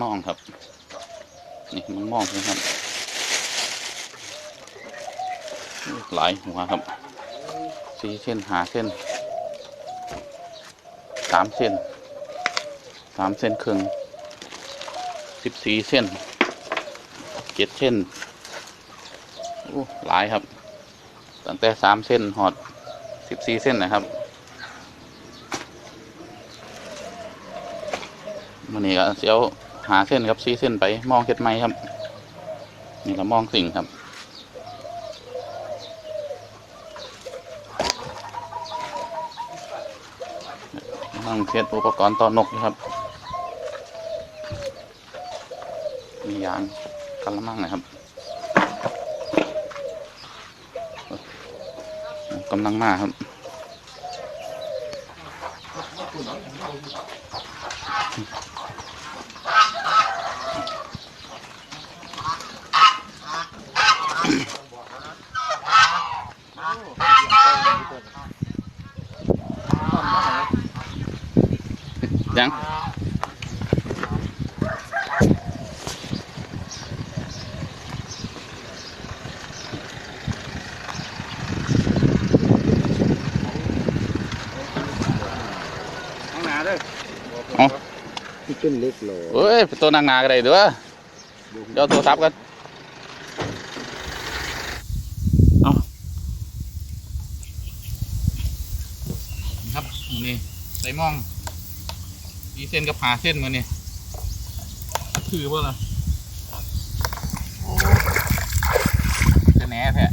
ม่องครับ นี่มันม่องนะครับ หลายหัวครับสี่เส้นหาเส้นสามเส้นสามเส้นครึ่งสิบสี่เส้นเจ็ดเส้นโอ้หลายครับ ตั้งแต่สามเส้นหอดสิบสี่เส้นนะครับมันนี้ก็เสียว หาเส้นครับสี่เส้นไปมองเห็ดไหมครับ นี่เรามองสิ่งครับนั่งเทียดอุปกรณ์ต่อนกนะครับ มียางกันละมั่งนะครับกำลังมาครับ ยังข้างหน้าเด้อเอาที่เป็นเล็กโหลเฮ้ยเป็นตัวนางนากันเลยเด้อเดี๋ยวเอาโทรศัพท์กัน เอาครับนี่ใส่หมองมี เส้นกับหาเส้นมาเนี่ยถือว่าล่ะจะแหน่แท้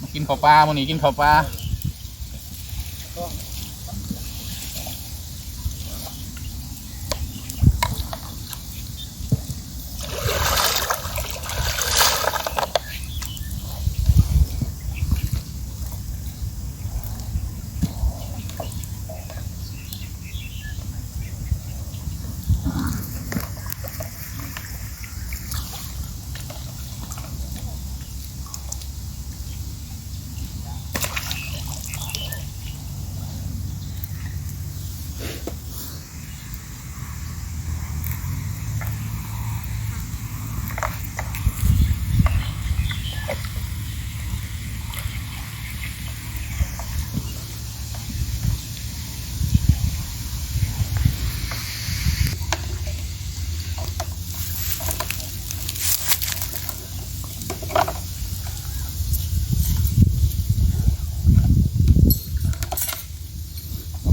มากินข้าวปลามันนี่กินข้าวปลา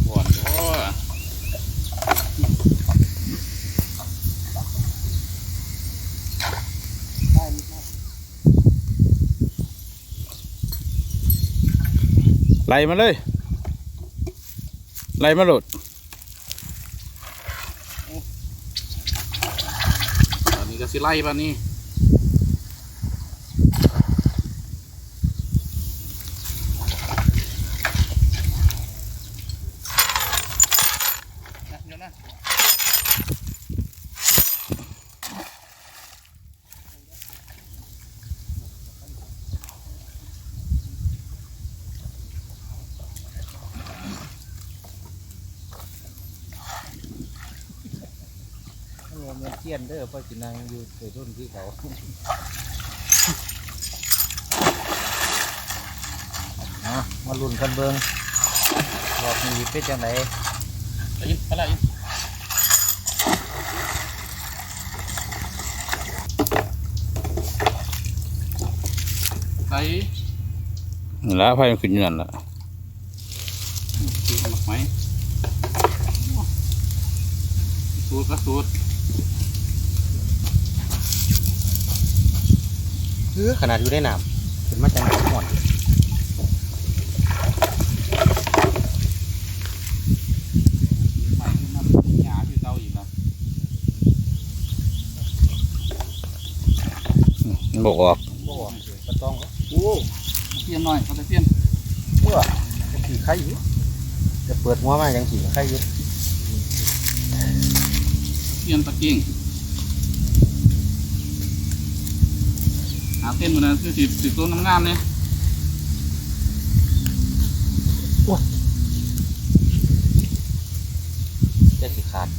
บ่อนโอ้ ไล่มาเลยไล่มาหลดตอนนี้ก็สิไล่ปะนี่ดี๋ยวนะ โอ้เมี ยเทียนเด้อเพราะสินางอยู่ตัวรุ่นที่เขาอะมาลุ้นกันเบิ่งรอบนี้เป็นจังไดไปอินไปละอินไปนี่ละไฟมันขึ้นอยู่นั่นละสูตรหมักไหมสูตรก็สูตร เออขนาดอยู่ในน้ำเป็นมาจังไดก่อนใหม่ขึ้นมาเป็นหยาที่เตาอีกแล้วมันบอกออกบ่กระต้องโอ้เพี้ยนหน่อยเขาจะเพี้ยนเมื่อจะขี่ไข่อยู่จะเปิดหัวมาจังขี่ไข่อยู่เพี้ยนตะกิ้งหา เส้นมาแล้วคือสิสิต้นน้ำงามเนี่ยขาด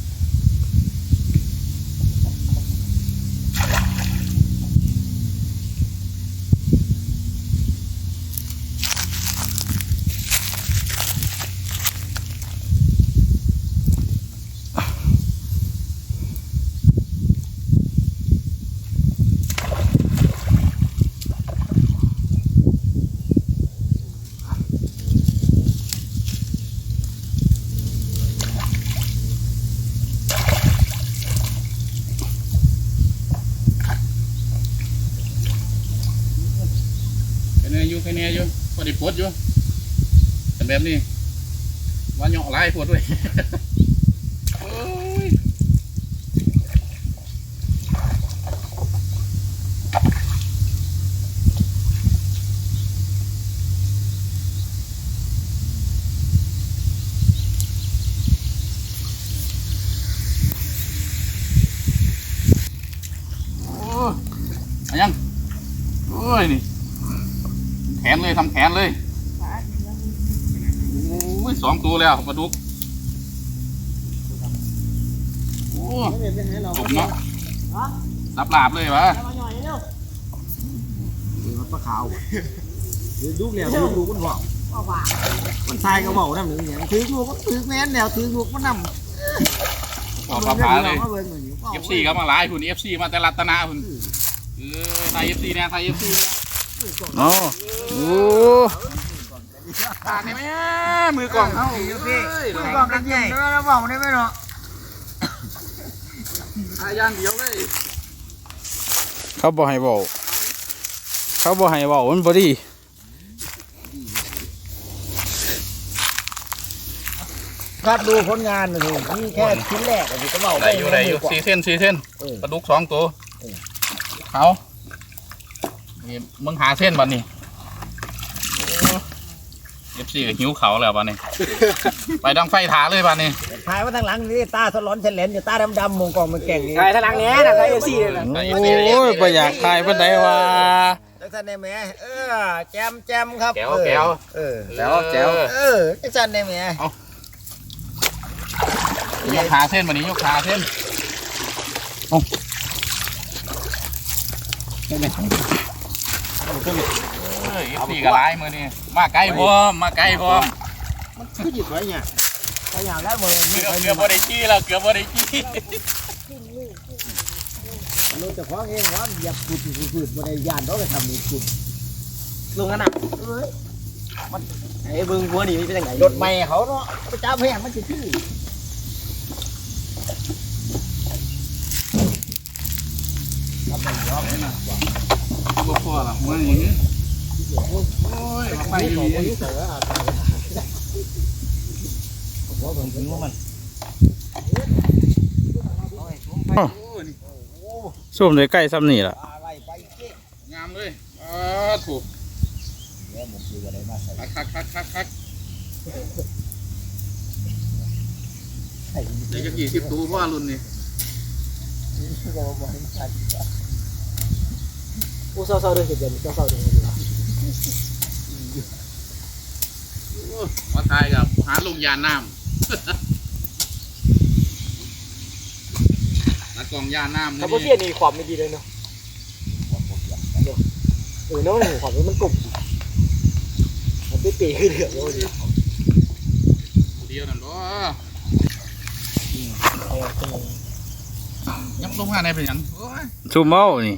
แค่นี้อยู่แค่นี้อยู่พอ ดอยู่เป็นแบบนี้ว่าเหยาะหลายปวดด้วยอ้ยโอ้อะยัง โอ้ย นี่ แขนเลยทำแขนเลย อ้ยสองตัวแล้วปลาดุกโอ้ผมเนาะรับลาบเลยวะมันปลาขาวถือลูกแล้วถือลูกมันบอกมันทายก็บอกน้ำหนึ่งอย่างถือลูกมันถือแม่นแล้วถือลูกมันนำขอปลาผาเลยมาเบิ่งหน่อยอยู่เอฟซีครับมาหลายคุณเอฟซีมาแต่รัตนาคุณเออไทยเอฟซีเนี่ยไทยเอฟซีเนี่ยโอ้โห ขาดนี่ไหมมือกล่องเอ้าอยู่พี่มันบอกกันใหญ่แล้วบอกได้ไหมเนาะทายย่างเดียวเลยเขาบอกให้บอกเขาบอกให้บอกมันบอดีครับดูผลงานหน่อยนี่แค่ชิ้นแรกอันนี้ก็บอกได้อยู่ได้อยู่สี่เส้นสี่เส้นเออปลาดุกสองตัวเขานี่มึงหาเส้นบัดนี้ เอฟซีก็หิวเขาแล้วบัดนี้ ไปดังไฟถาเลยบัดนี้ถ่ายมาทางหลังนี่ตาสลอนเฉลนอยู่ตาดำๆมองกองมันแก่งนี่ใช่ทางหลังเนี้ยนะใครเอฟซีเลยนะโอ้ยประหยัดทายปันไดว่าจังสันได้ไหมเออแจมแจมครับแก้วเออแก้วเออแก้วแก้วเออจังสันได้ไหมยกขาเส้นบัดนี้ยกขาเส้นเอาเอ้ยเอฟซีก็ร้ายมือนี่มาไกลพร้อมมาไกลพร้อมคือหยิบไว้เนี่ยไปอย่างแล้วมือเกืนี่อบไปเกือบบ่ได้ขี้แล้วเกือบบ่ได้ขี้รู้จะฟ้องเองว่าเหยียบขุดขุดบนไอ้ยานต้องไปทำนี่ขุดลุงกันนะไอ้บึงบัวนี่เป็นยังไงรถใหม่เขาเนาะไปจ้าแพงมันจะชื่อบ่พอละมืออย่างนี้ โอ้ยมาไปอยู่นี่ว่าผมถึงว่ามันส้มเลยใกล้ซ้ำนี่ล่ะงามเลยอ่าถูกเนี่ยผมซื้ออะไรมาใส่คักคักคักคักใส่เดี๋ยวจะกี่สิบตัวเพราะว่ารุ่นนี้ก็บอกให้ใส่กูเศร้าๆด้วยเห็นเด่นเศร้าๆด้วย มาทายกับหาลงยานน้ำนักกองยานน้ำแต่พวกเสียนี่ความไม่ดีเลยเนาะเออเนาะความมันกลุ่มมันเป๋ๆขึ้นเดือดเลยเดียวนั่นบ่ยับลงมาในเป็นหยังโอ้ยชุ่มเมานี่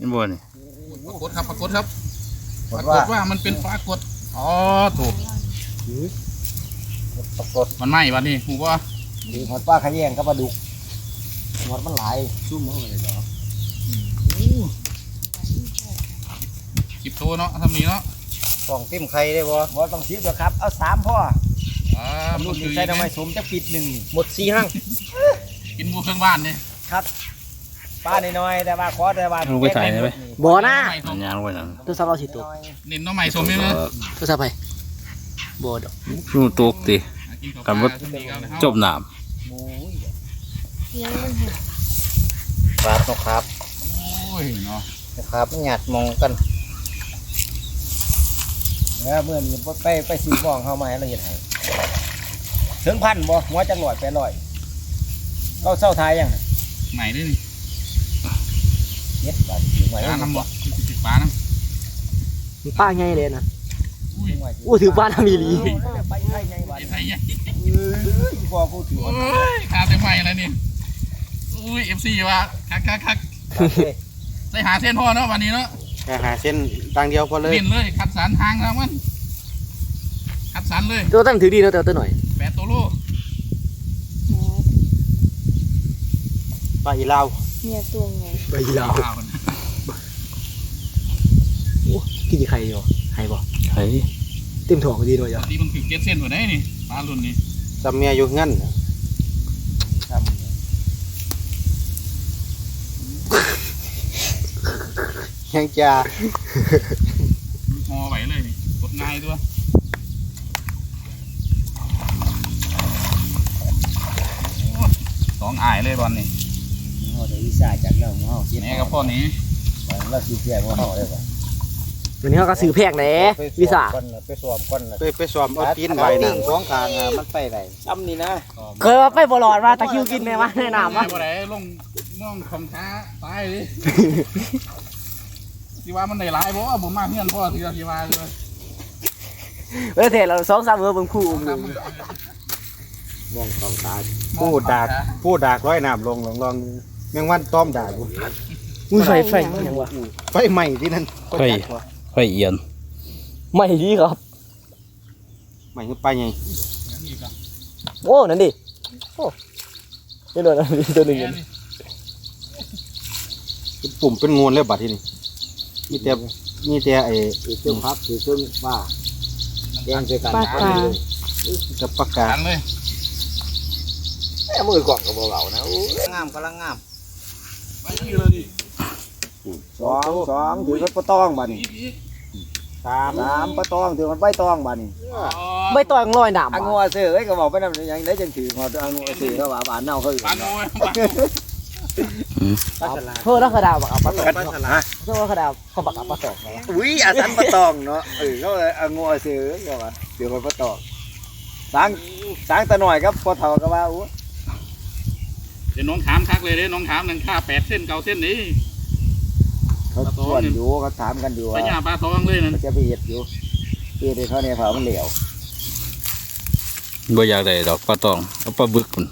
นี่บ่นี่ปรากฏครับปรากฏครับบ ปอรากกว่าฏว่ามันเป็นฟ้ากดอ๋อถูกปรากฏมันไหม้วันนี้หูว่าดีหมดป้าขยงกับปลาดุกหมดมันหลายชุ่มเอาเลยเหรอสิบตัวเนาะทำนี้เนาะสองติ้มไข่ได้บ่บ่ต้องชิบหรอกครับ เอาสามพ่ออ่าตำมัรุนนคือใส่ทำไมสมจะปิดหนึ่งหมดสี่ห้างกินบูเครื่องบ้านนี่ ป้าน้อยๆแต่ว่าขอแต่ว่าบ่อหน้าอันยางไว้นั่นตัวสาวเราสิตัวนินน้องใหม่สมนี่นะตัวสาวไปบ่อดอกชูตกติกินข้าวกันบ่ปลาขึ้นดีกันเลยจบน้หมูครับนกครับโอ้ยเนาะนะครับหยาดมองกันแล้วเมื่อนี้ไปไปสีมองเข้ามาให้ละเอียดให้ถึงพันบ่หัวจังหลอดไปลอยเราเศร้าทายยังใหม่ด้วยนี่ เน็ตบาดอยู่ไหวปลาน้ำบ่ติดปลาน้ป้าไงเลยนะำอุ้ยอู้ถือป้าทำอีหลีไปไทยไงบาดไอ้ไทยเนี่ยพอกูถือโอ้ยขาเต็มใหม่แล้วนี่อุ้ยเอฟซีว่ะคักคักคักใส่หาเส้นพ่อเนาะวันนี้เนาะแค่หาเส้นดังเดียวพอเลยเปลี่ยนเลยคัดสารทางแล้วมันคัดสารเลยตัวตั้งถือดีนะแต่ตัวหน่อยแปดตัวโลปลาอีลาว เนี่ยตัวไงไปยาวว้าวกินใครอยู่ใครบ่ไอ้เต็มถ่วงดีด้วยจ้ะนี่มันคือเก็ตเส้นหัวได้นี่ปลารุ่นนี้จำเมียอยู่งั้นน่ะยังจะหอไหวเลยนี่กดง่ายตัวโอ้ยสองอายเลยบอลนี่เขาได้ วิชาจากเราเขาคิดแหน่กับพ่อนี้เราคิดเพียงว่าเขาได้ป่ะวันนี้เขาก็ซื้อแพงแหน่วิสาไปสวมก้นไปไปสวมเอาตีนไว้น่ะสองข้างอะมันไปได้ซ้ำนี่นะเคยว่าไปบอลอดว่าตะคริวกินไหมวะแนะนำวะไม่บ่ได้ลงม่องคำช้าตายดิที่ว่ามันได้หลายบ่ผมมาเพื่อนพ่อที่ที่ว่าเลยเออเทเราสองสามเออเบิ่งคู่อุ้มอยู่มองสองตาพูดดากพูดดากร้อยน้ำลงลองลอง แมงวันต้อมดากอยู่อุ้ยไฟไฟยังวะไฟใหม่ที่นั่นไฟไฟเอียนไม่ดีครับใหม่คือไปไงโอ้นั่นดิโอ้นี่โดนอะไรตัวหนึ่งอยู่เป็นปุ่มเป็นงูเลยบัดที่นี่มีแต่มีแต่ไอ้ถือเครื่องพักถือเครื่องป้าแย่งใจกันปลากากับปากกาการเลยมือกล่องกับเบาๆนะงามกำลังงามไปนี่เลยดิ สองสองถือปลาตองบานี่อีกอีกสามสามปลาตองถือมันใบตองบานี่อ๋อไม่ต่อยลอยหนามอังงัวเสือเอ้ยก็บอกไปนั่นยังได้จังถือหอดอังงัวเสือเขาว่าบานเน่าเขาอยู่ปลาโง่ปลาโง่เพื่อรักกระดาวบักเอาปลาสองปลาฉลาดเพื่อรักกระดาวเขาบักเอาปลาสองไงอุ้ยอาสันปลาตองเนาะเออเขาเลยอังงัวเสือเขาว่าเดี๋ยวมันปลาตองสางสางตะหน่อยครับพอเท่าก็ว่าอู้เดี๋ยวน้องถามทักเลยเด้น้องถามหนึ่งค่าแปดเส้นเก้าเส้นนี้เขาชวนอยู่เขาถามกันอยู่ไปว่าหาปลาทองเลยนั่นเขาจะไปเห็ดอยู่เห็ดให้เขาเนี่ยเผามันเหลวบ่อยากได้ดอกปลาตองเอาปลาบึกพุ่น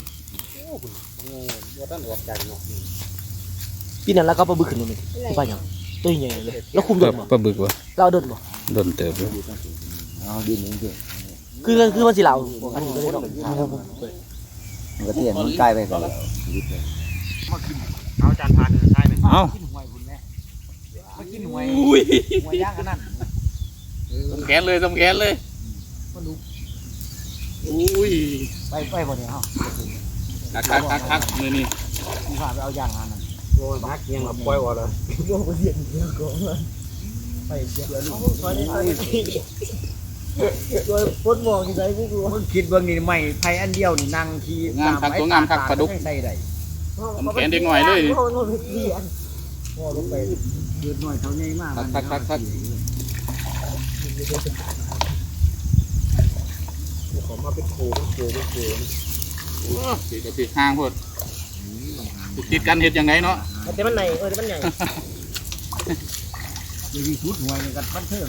ปีนั้นแล้วก็ปลาบึกขึ้นมาเลยที่ป้ายังตัวใหญ่เลย แล้วคุมปโดลานบ่ปลาบึกวะเราโดนบ่โดนเติบอยู่เอาดินนี่สิคือคือมันสิเราอันนี้ก็เลยต้อง มันก็เตี้ยนมันใกล้ไปก่อนแล้วเอาจานทานใช่ไหมเอ้ากินหวยคุณแม่มากินหวยอุ้ยหวยย่างอันนั้นสมแขนเลยสมแขนเลยอุ้ยไปไปบ่เนี่ยเฮาคักคักคักคักเลยนี่คุณพาไปเอาย่างอันนั้นโอ้ยนักยังมาปล่อยว่าเลย พ้นมองที่ไหนพวกกูมึงคิดเบิ่งนี่ไม่ไผอันเดียวนี่นั่งขี่ใส่ได้สมแขนเด็กหน่อยเลยนี่พ่อลงไปเดือดหน่อยเท่าใหญ่มากคักคักคักคักผมมาเป็นครูเป็นครูเป็นครูติดกับติดห่างพดติดกันเห็ดยังไงเนาะแต่มันไหนเออแต่มันใหญ่มีชุดหวยนี่กันบันเทิง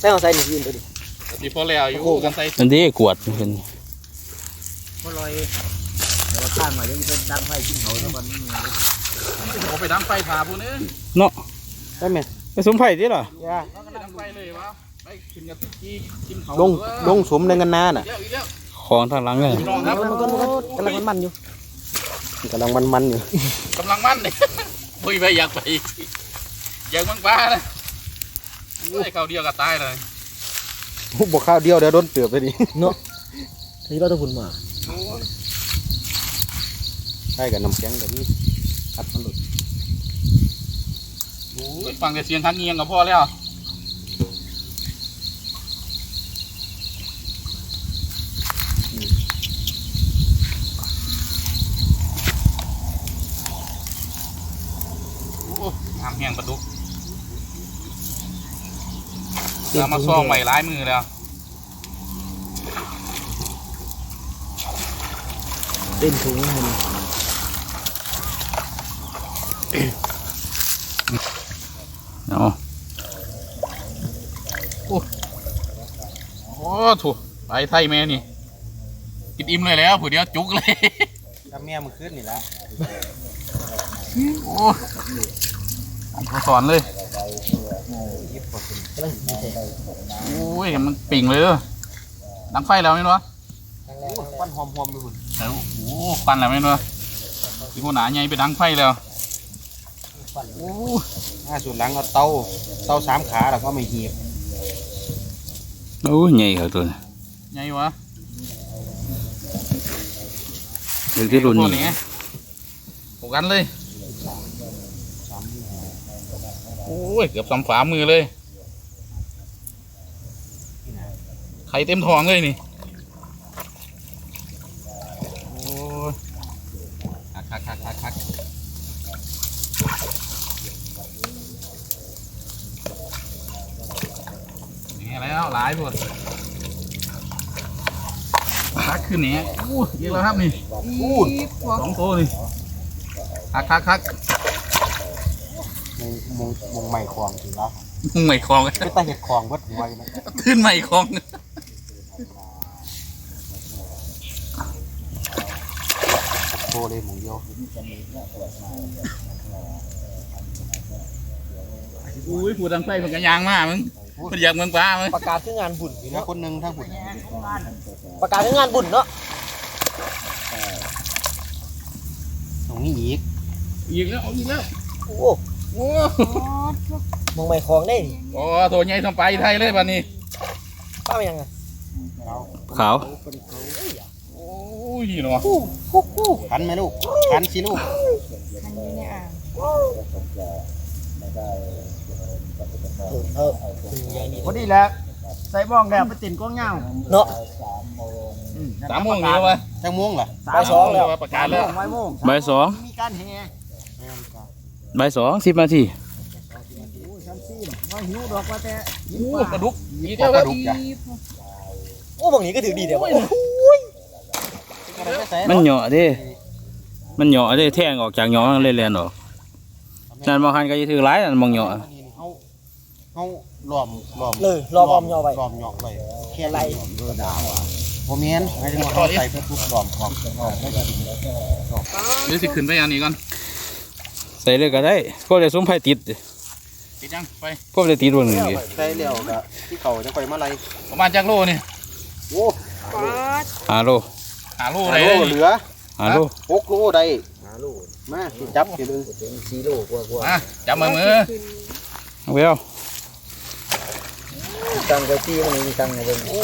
ใส่ของใส่หนึ่งยืนตัวดิติ ดพอแล้วอยู่กันใส่อันนี้กวดมันเป็นบ่ลอยเดี๋ยวข้างมาเดี๋ยวจะดังไฟกินเขาแล้วมันนี่ผมไปดังไฟผ่าผู้นึงเนาะได้ไหมไปสมไผ่ที่ล่ะดังไฟเลยวะไปขึ้นกับที่กินเขาลงลงสมในเงินนาน่ะเดี๋ยวอีกแล้วของทางหลังเลยพี่น้องครับมันก็มันก็กำลังมันอยู่กำลังมันมันๆอยู่กำลังมั่นเลยปุ้ยไปอยากไปอยากมังปลาเลยไอ้เขาเดียวก็ตายเลย บอกข้าวเดียวเดี๋ยวโดนเตือบไปดิที่เราต้องหุ่นมาใช่กับน้ำแข็งแบบนี้คัดมันหลุดโอ้ยฟังแต่เสียงคันเงียงก็พอแล้ว เรามาซ่องหม่ร้ายมือแล้วเต้นถุงมันเอาโอ้โหถูกไปไทยแม่นี่ กินอิ่มเลยแล้วผู้เดียวจุกเลยทำแม่มันขึ้นนี่แล้วโอ้ผมสอนเลย อ้ยมันปิ่งเลยเด้อดังไฟแล้วไหมเนาะควันหอมๆอยู่หุ่นแต่โอ้โหควันแล้วไหมเนาะที่หัวหนาใหญ่ไปดังไฟแล้วโอ้หน้าส่วนหลังเอาเตาเตาสามขาแล้วก็ไม่หีบโอ้ยใหญ่ครับตัวนี้ใหญ่วะเด็กที่รุ่นตัวนี้นี้โอ้กันเลย โอ้ย เกือบสามฝ่ามือเลย ไข่เต็มท้องเลยนี่ โอ้ยคักคักคักคักคักนี่แล้วหลายพวดคักขึ้นนี่อู้เยอะแล้วครับนี่อู้สองตัวนี่คักคักคัก มงมงมงใหม่คลองถึงแล้วมึงไม่คลองไม่ตาเห็ดคลองเบิดหัวอยู่นะขึ้นไม่คลองโตเลยหมูเดียวอุ้ยผู้ดังไฟมันกระยางมากมึงมันอยากเมืองปลามึงประกาศคืองานบุญเหลือคนหนึ่งทั้งหุ่นประกาศคืองานบุญเนาะตรงนี้อีกอีกแล้วเอาอีกแล้วโอ้ โอ้มองไม่คลองได้นี่โหโถใหญ่ทำไปไทยเลยบัดนี้ป้าเป็นยังไงขาวโอ้ยเนาะขันไหมลูกขันสิลูกเออถึงใหญ่นี่พอดีแล้วใส่บ้องแล้วไปติ่นก้องเงาเนาะสามโมงนี่แล้ววะจังม่วงล่ะบ่ายสองแล้วประกาศแล้วไว้โมงใบายสองมีการแห่ ใบายสองสิบนาทีโอ้ยชั้นซีนว่าหิวดอกว่าแต่หิวโอ้ปลาปลาดุกอีกปแล้วลาดุกจ้ะโอ้บางนี้ก็ถือดีเดี๋ยวบอกมันเหยาะเด้มันเหยาะเด้แท่งออกจากเหยาะมันเลยแลนออกนั่นบางคันก็จะถือหลายนั่นมองเหยาะเขาเขาล้อมล้อมเลยรอออมยอไปล้อมเหยาะไว้แค่ไรเออดาวอะโมเมนหมายถึงว่าเขาใส่เพื่อปุ๊บล้อมออกออกไม่ได้เดี๋ยวสิขึ้นไปอันนี้ก่อน ใส่เลยก็ได้ก็เลยสมไฟติดติดยังไปก็เลยติดวันหนึ่งดิใส่แล้วก็ที่เขาจะไปมาไล่ประมาณจักโลนี่โอ้หาโลหาโลโหได้เหเลยลือหาโลหกโลได้มาสิจับสิดึงอะจับมือมือเอาไปเอาตังไปตีมันมีตังไงเบิ่งโอ้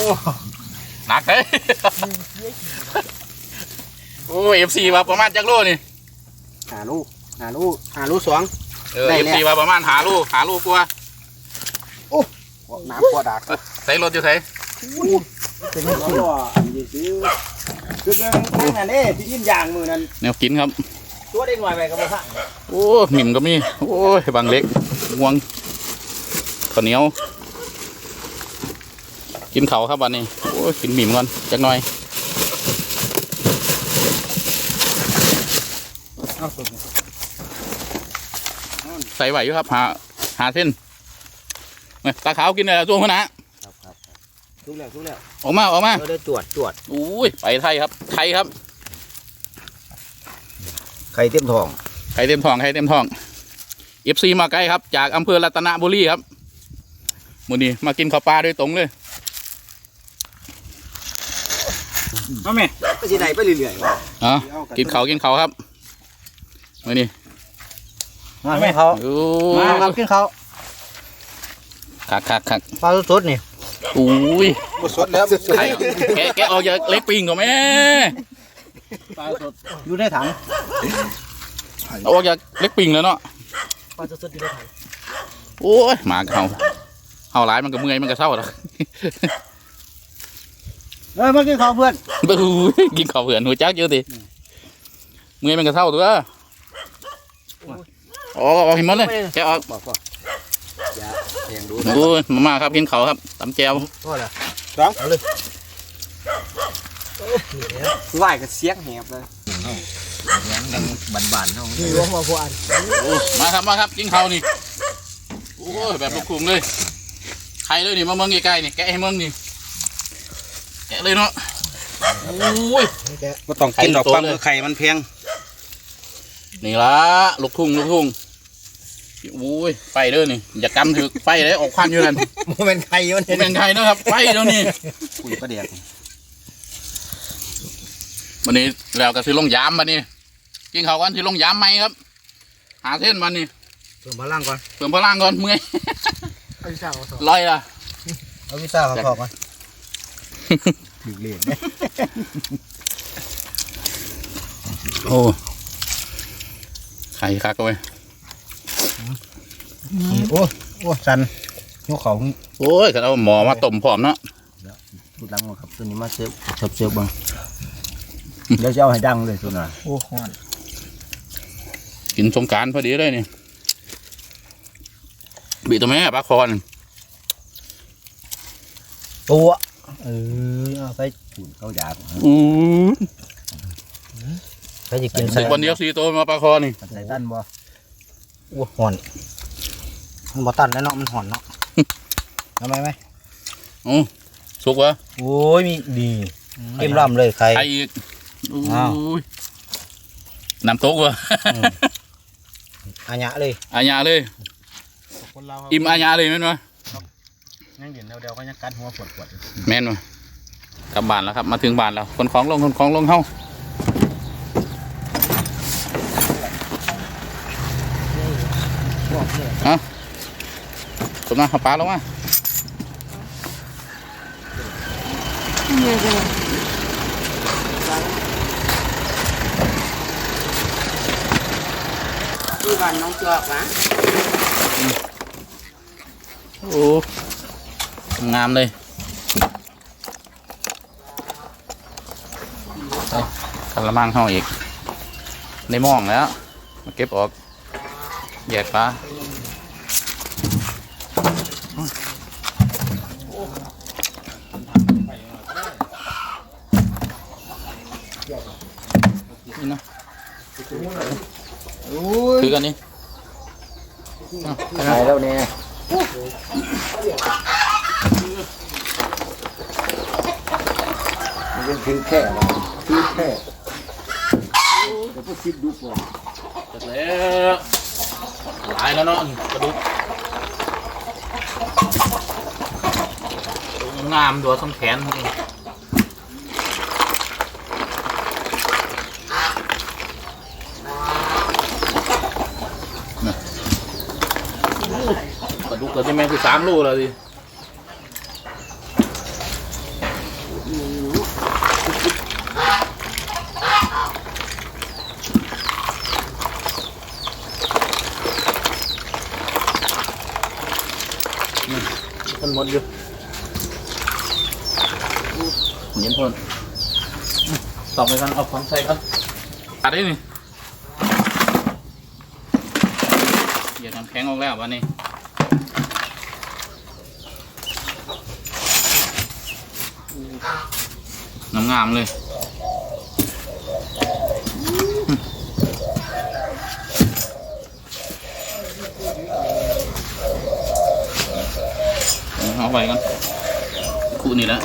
หนักเลยโอ้เอฟซีว่าประมาณจักโลนี่หาลูก หาลูกหาลูกสอง เออได้เอฟแล้ว ซีว่าประมาณหาลูกหาลูกกว่าน้ำกว่าดักใส่รถอยู่ใส่เป็นยังไงวะคือเรื่องนั่นน่ะเด้ที่ยินยางมือนั้นแนวกินครับ ตัวเด็กหน่อยไปกับพ่อโอ้หมิ่มก็มี โอ้ยบางเล็กงวงข้าวเหนียว กินเขาวครับวันนี้ โอ้ยกินหมิ่มก่อนจักหน่อย ใส่ไหวอยู่ครับ หาหาเส้นเอ้ยตาขาวกินเลยตัวขนาดทุกแล้วทุกแล้วออกมาออกมาเราได้ตรวจตรวจอุ้ยไปไทยครับไทยครับไข่เต็มทองไข่เต็มท้องไข่เต็มท้องเอฟซีมาใกล้ครับ จากอำเภอรัตนบุรีครับมื้อนี้มากินข้าวปลาโดยตรงเลยเอาไหมไปที่ไหนไปเรื่อยอ๋อกินเขาวกินเขาวครับมื้อนี้ๆ มาให้เขาโอ้มาครับกินเขาคักคักคักปลาสดๆนี่อุ้ยบสดแล้วไข่แกะแกะออกจากเล็กปิงก่อนแม่อยู่ในถังเอาออกจากเล็กปิงแล้วเนาะปลาสดๆอยู่ในถังโอ้ยหมาเขาเอาหลายมันก็เมื่อยมันก็เศร้าแล้วเอ้ยมากินเขาเพื่อนบู๊ยกินข้าวเผื่อนหัวจักเยอะดิเมื่อยมันก็เศร้าตัว อ๋อออกหิมะเลยแกะออกบอกว่าอย่าเสียงดูโอ้ยมาม่าครับกินเขาวครับตำแจวสองเอาเลยไหวกับเสียงแหบเลยบานๆเท่ามีรั้วหัวพวานโอ้มาครับมาครับกินเขาวนี่โอ้โอ้ยแบบลูกคุงเลยใครเลยนี่มาเมืองใกล้ๆนี่แกะให้เมืองนี่แกะเลยเนาะโอ้ยบ่ต้องกินดอกไข่ตัวปั๊มเลยไข่มันแพง นี่ละลูกทุ่งลูกทุ่งโอ้ยไฟเด้อนี่อย่ากำถือไฟเลยออกควันอยู่นั่นโมเมนต์ใครมันผมเป็นใครนะครับไฟเดี๋ยวนี้คุยประเดี๋ยววันนี้แล้วก็สิลงยามมานี่กินข้าวกันสิลงยามไหมครับ หาเส้นมานี่เพิ่มพลังก่อนเติมพลังก่อนเมื่อยเอาวิซ่าเอาสอบลอยละเอาวิซ่าเขาขอบมาถือเหรียญโอ้ ไข่คักเอาไว้โอ้โอ้สันยกเขาโอ้ยก็เอาหมอมาต้มพร้อมเนาะดูดังมาครับตัวนี้มาเซฟชอบเซฟบ้างเดี๋ยวจะเอาให้ดังเลยตัวน่ะโอ้ฮอนกินสงกรารพอดีเลยนี่บีตัวแม่ปลาคอนตัวเออเอาไปเข้าอยากอู้ ไปจะกินสึกวันเดียวสี่ตัวมาปลาคอนี่ใส่ตันบ่โอ้ห่อนมันบ่ตันแล้วเนาะมันห่อนเนาะทำไมไหมโอ้สุกวะโอ้ยมีดีเต็มลำเลยใครไข่อีกอู้อ้าวยน้ำตกวะอาญะเลยอาญาเลยคนเราอิ่มอาญาเลยแม่นวะยังเห็นเดียวๆก็ยังกัดหัวปวดปวดแม่นวะกลับบ้านแล้วครับ มาถึงบ้านแล้วคนของลงคนของลงเฮา เอาสมนาขับปลาลงมาที่บ้านน้องจอกนะโอ้งามเลยเอากันละมังเฮาอีกในหมองแล้ว มาเก็บออกแยกปลานี่เนาะถือ กันนี่เอาไปนะตายแล้วเนี่ยมันเป็นถือแค่ว่ะถือแค่เดี๋ยวพวกคิดดูก่อนเสร็จแล้วหลายแล้วเนาะกระดูกงามดัวส้มแขนน่ กระดูกก็จะแม่งคือสามลูกแล้วดิมันหมดอยู่เย็นทนตอกไปกันเอาของใส่กันตัดได้นี่เหยียดน้ำแข็งออกแล้ววันนี้ งามๆเลยเอาไปกันคู่นี่และ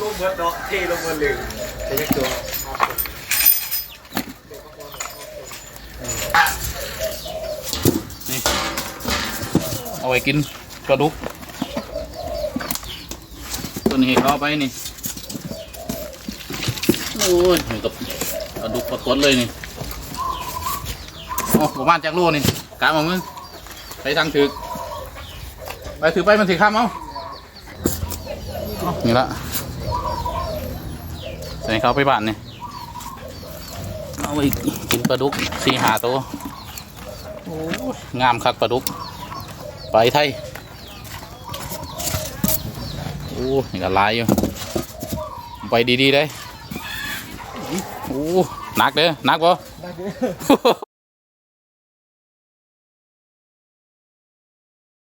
ลูกเบิร์ดเนาะเทลงมาเลยจะยักตัว เอาไว้กินปลาดุกตัวนี้เขาเอาไปนี่ โอ้ยเหมือนกับปลาดุกปลากดเลยนี่โอ้ประมาณจากโลนี่กามามึงไปทางถือไปถือไปมันถือข้ามเอาเอานี่ละใส่เขาไปบ้านนี่เอาไปกินปลาดุกสี่หาตัวโอ้ยงามคักปลาดุก ไปไทย โอ้นี่ก็หลายอยู่ ไปดีๆได้ โอ้หนักเด้อหนักปะ